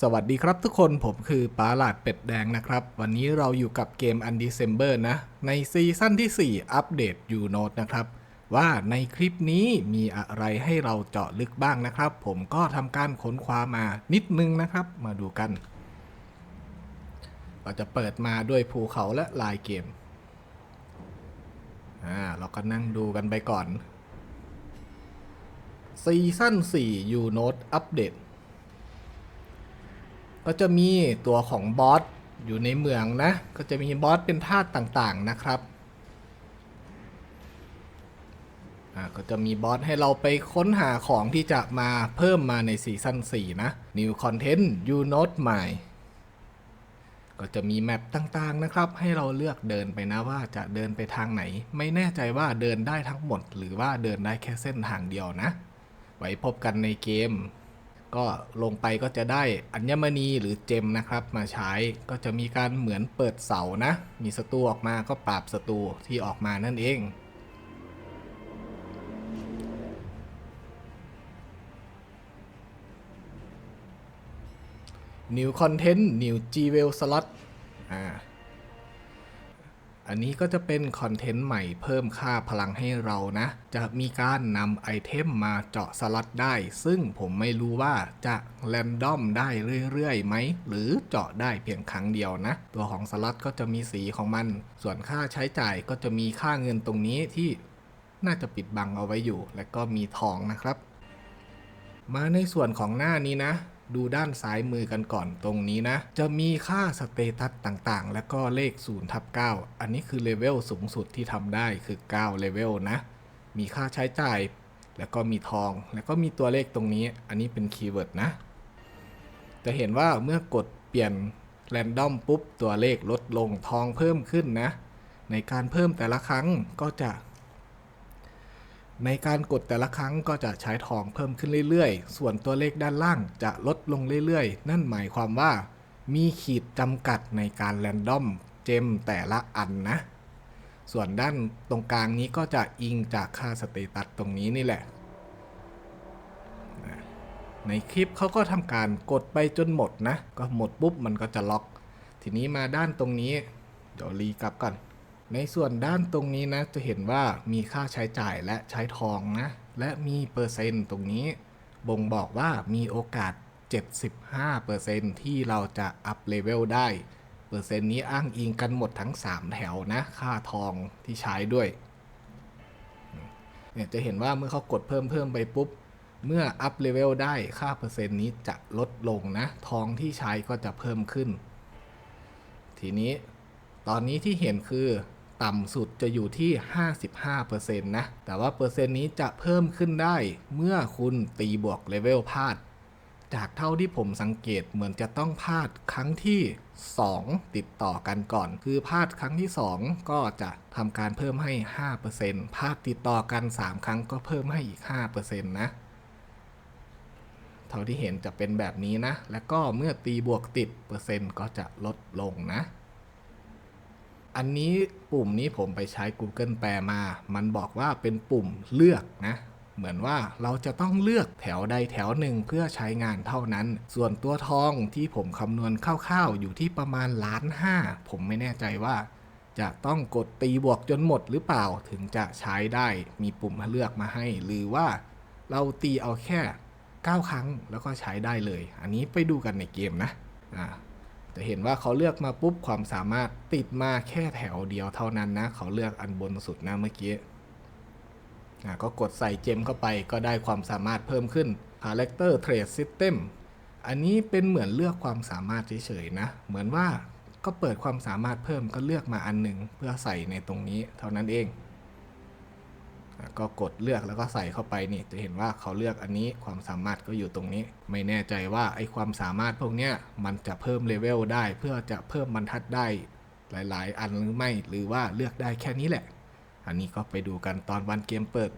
สวัสดีครับทุกคนผมคือปาหลาดเป็ดแดงนะครับ วันนี้เราอยู่กับเกม Undecember นะ ในซีซั่นที่ 4 อัปเดตยูโนตนะครับ ว่าในคลิปนี้มีอะไรให้เราเจาะลึกบ้างนะครับ ผมก็ทำการค้นคว้ามานิดนึงนะครับ มาดูกัน เราจะเปิดมาด้วยภูเขาและลายเกม อ่า เราก็นั่งดูกันไปก่อนซีซั่น4 u n o t e อัปเดต ก็จะมีตัวของบอสอยู่ในเมืองนะ ก็จะมีบอสเป็นธาตุต่างๆนะครับอ่าก็จะมีบอสให้เราไปค้นหาของที่จะมาเพิ่มมาในซีซั่น4 นะ New Content You Not My ก็จะมีแมปต่างๆนะครับ ให้เราเลือกเดินไปนะว่าจะเดินไปทางไหน ไม่แน่ใจว่าเดินได้ทั้งหมด หรือว่าเดินได้แค่เส้นทางเดียวนะ ไว้พบกันในเกม ก็ลงไปก็จะได้อัญมณีหรือเจมนะครับ มาใช้ก็จะมีการเหมือนเปิดเสานะ มีศัตรูออกมาก็ปราบศัตรูที่ออกมานั่นเอง New Content New g w e l Slot อ่า อันนี้ก็จะเป็นคอนเทนต์ใหม่เพิ่มค่าพลังให้เรานะ จะมีการนำไอเทมมาเจาะสล็อตได้ ซึ่งผมไม่รู้ว่าจะแรนดอมได้เรื่อยๆไหม หรือเจาะได้เพียงครั้งเดียวนะ ตัวของสล็อตก็จะมีสีของมัน ส่วนค่าใช้จ่ายก็จะมีค่าเงินตรงนี้ที่น่าจะปิดบังเอาไว้อยู่ และก็มีทองนะครับ มาในส่วนของหน้านี้นะ ดูด้านซ้ายมือกันก่อนตรงนี้นะ จะมีค่าสเตตัสต่างๆ แล้วก็เลข0ทับ9อันนี้คือเลเวลสูงสุดที่ทำได้คือ9เลเวลนะ มีค่าใช้จ่าย แล้วก็มีทอง แล้วก็มีตัวเลขตรงนี้ อันนี้เป็นคีย์เวิร์ดนะ จะเห็นว่าเมื่อกดเปลี่ยนแรนดอมปุ๊บตัวเลขลดลงทองเพิ่มขึ้นนะ ในการเพิ่มแต่ละครั้งก็จะ ในการกดแต่ละครั้งก็จะใช้ทองเพิ่มขึ้นเรื่อยๆ ส่วนตัวเลขด้านล่างจะลดลงเรื่อยๆ นั่นหมายความว่า มีขีดจำกัดในการแรนดอมเจมแต่ละอันนะ ส่วนด้านตรงกลางนี้ก็จะอิงจากค่าสเตตัสตรงนี้นี่แหละ ในคลิปเขาก็ทำการกดไปจนหมดนะ ก็หมดปุ๊บมันก็จะล็อก ทีนี้มาด้านตรงนี้ เดี๋ยวรีกลับก่อน ในส่วนด้านตรงนี้นะจะเห็นว่ามีค่าใช้จ่ายและใช้ทองนะ และมีเปอร์เซ็นต์ตรงนี้ บ่งบอกว่ามีโอกาส 75%ที่เราจะอัพเลเวลได้ เปอร์เซ็นต์นี้อ้างอิงกันหมดทั้ง 3 แถวนะ ค่าทองที่ใช้ด้วยเนี่ยจะเห็นว่าเมื่อเขากดเพิ่มเพิ่มไปปุ๊บ เมื่ออัพเลเวลได้ค่าเปอร์เซ็นต์นี้จะลดลงนะ ทองที่ใช้ก็จะเพิ่มขึ้น ทีนี้ตอนนี้ที่เห็นคือ ต่ำสุดจะอยู่ที่ 55%นะ แต่ว่าเปอร์เซ็นต์นี้จะเพิ่มขึ้นได้ เมื่อคุณตีบวกเลเวลพลาด จากเท่าที่ผมสังเกตเหมือนจะต้องพลาดครั้งที่ 2 ติดต่อกันก่อน คือพลาดครั้งที่ 2 ก็จะทำการเพิ่มให้ 5%พลาดติดต่อกัน 3 ครั้งก็เพิ่มให้อีก 5%นะเท่าที่เห็นจะเป็นแบบนี้นะ แล้วก็เมื่อตีบวกติดเปอร์เซ็นต์ก็จะลดลงนะ อันนี้ปุ่มนี้ผมไปใช้ Google แปลมา มันบอกว่าเป็นปุ่มเลือกนะ เหมือนว่าเราจะต้องเลือกแถวใดแถวหนึ่งเพื่อใช้งานเท่านั้น ส่วนตัวทองที่ผมคำนวณคร่าวๆ อยู่ที่ประมาณล้านห้า ผมไม่แน่ใจว่า จะต้องกดตีบวกจนหมดหรือเปล่าถึงจะใช้ได้ มีปุ่มเลือกมาให้ หรือว่าเราตีเอาแค่ 9 ครั้งแล้วก็ใช้ได้เลย อันนี้ไปดูกันในเกมนะ อ่า จะเห็นว่าเขาเลือกมาปุ๊บความสามารถติดมาแค่แถวเดียวเท่านั้นนะ เขาเลือกอันบนสุดนะเมื่อกี้อ่าก็กดใส่เจมเข้าไปก็ได้ความสามารถเพิ่มขึ้น Character Trade System อันนี้เป็นเหมือนเลือกความสามารถเฉยๆนะ เหมือนว่าก็เปิดความสามารถเพิ่มก็เลือกมาอันหนึ่งเพื่อใส่ในตรงนี้เท่านั้นเอง ก็กดเลือกแล้วก็ใส่เข้าไปนี่จะเห็นว่าเขาเลือกอันนี้ความสามารถก็อยู่ตรงนี้ ไม่แน่ใจว่าไอความสามารถพวกเนี้ยมันจะเพิ่มเลเวลได้เพื่อจะเพิ่มบรรทัดได้หลาย ๆ อันหรือไม่หรือว่าเลือกได้แค่นี้แหละ อันนี้ก็ไปดูกันตอนวันเกมเปิด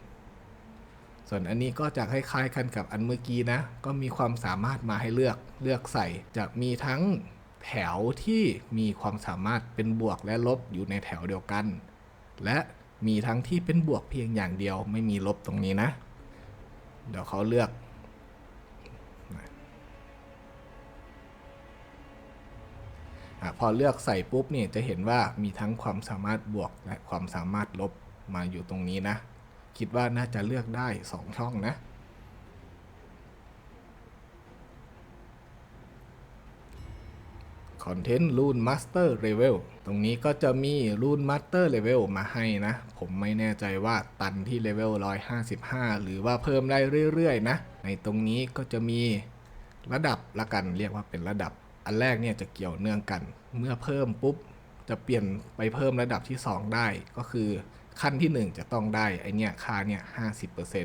ส่วนอันนี้ก็จะคล้ายๆกันกับอันเมื่อกี้นะ ก็มีความสามารถมาให้เลือกเลือกใส่จะมีทั้งแถวที่มีความสามารถเป็นบวกและลบอยู่ในแถวเดียวกัน และ มีทั้งที่เป็นบวกเพียงอย่างเดียว ไม่มีลบตรงนี้นะ เดี๋ยวเขาเลือก พอเลือกใส่ปุ๊บเนี่ยจะเห็นว่ามีทั้งความสามารถบวกและความสามารถลบมาอยู่ตรงนี้นะ คิดว่าน่าจะเลือกได้ 2 ช่องนะ คอนเทนต์ Rune Master Level ตรงนี้ก็จะมี Rune Master Level มาให้นะ ผมไม่แน่ใจว่าตันที่เลเวล155 หรือว่าเพิ่มได้เรื่อยๆนะ ในตรงนี้ก็จะมีระดับละกันเรียกว่าเป็นระดับ อันแรกเนี่ยจะเกี่ยวเนื่องกัน เมื่อเพิ่มปุ๊บ จะเปลี่ยนไปเพิ่มระดับที่ 2 ได้ก็คือขั้นที่ 1 จะต้องได้ไอเนี่ยค่าเนี่ย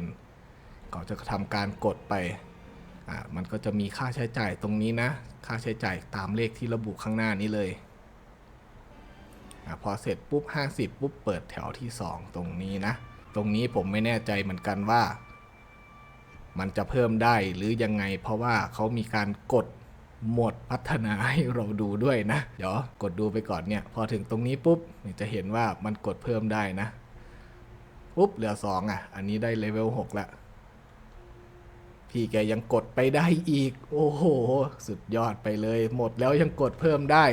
50%ก็จะทำการกดไป อ่ามันก็จะมีค่าใช้จ่ายตรงนี้นะ ค่าใช้จ่ายตามเลขที่ระบุข้างหน้านี้เลยอาพอเสร็จปุ๊บ 50 ปุ๊บเปิดแถวที่ 2 ตรงนี้นะ ตรงนี้ผมไม่แน่ใจเหมือนกันว่า มันจะเพิ่มได้หรือยังไง เพราะว่าเขามีการกดหมดพัฒนาให้เราดูด้วยนะ เดี๋ยวกดดูไปก่อนเนี่ย พอถึงตรงนี้ปุ๊บจะเห็นว่ามันกดเพิ่มได้นะ ปุ๊บเหลือ 2 อะ อันนี้ได้เลเวล6ละ พี่แกยังกดไปได้อีก โอ้โห สุดยอดไปเลย หมดแล้วยังกดเพิ่มได้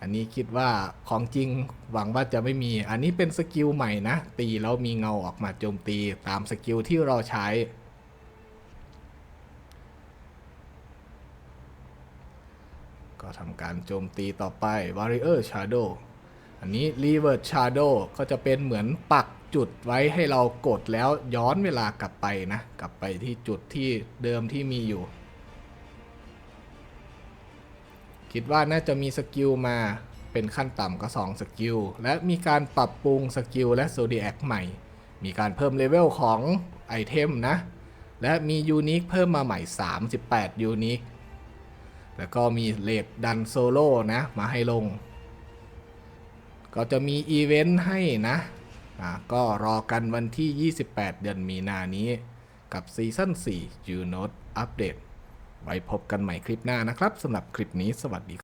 อันนี้คิดว่าของจริงหวังว่าจะไม่มี อันนี้เป็นสกิลใหม่นะ ตีแล้วมีเงาออกมาโจมตีตามสกิลที่เราใช้ ก็ทำการโจมตีต่อไป Warrior Shadow อันนี้ Revert Shadow ก็จะเป็นเหมือนปัก จุดไว้ให้เรากดแล้วย้อนเวลากลับไปนะ กลับไปที่จุดที่เดิมที่มีอยู่ คิดว่าน่าจะมีสกิลมาเป็นขั้นต่ำก็2สกิลและมีการปรับปรุงสกิลและโซดีแอคใหม่ มีการเพิ่มเลเวลของไอเทมนะ และมียูนิคเพิ่มมาใหม่ 38 ยูนิคแล้วก็มีเลดดันโซโล่นะ มาให้ลง ก็จะมีอีเวนต์ให้นะ นะก็รอกันวันที่ 28 เดือนมีนานี้กับซีซั่น4 u n o t e อัปเดตไว้พบกันใหม่คลิปหน้านะครับสำหรับคลิปนี้สวัสดี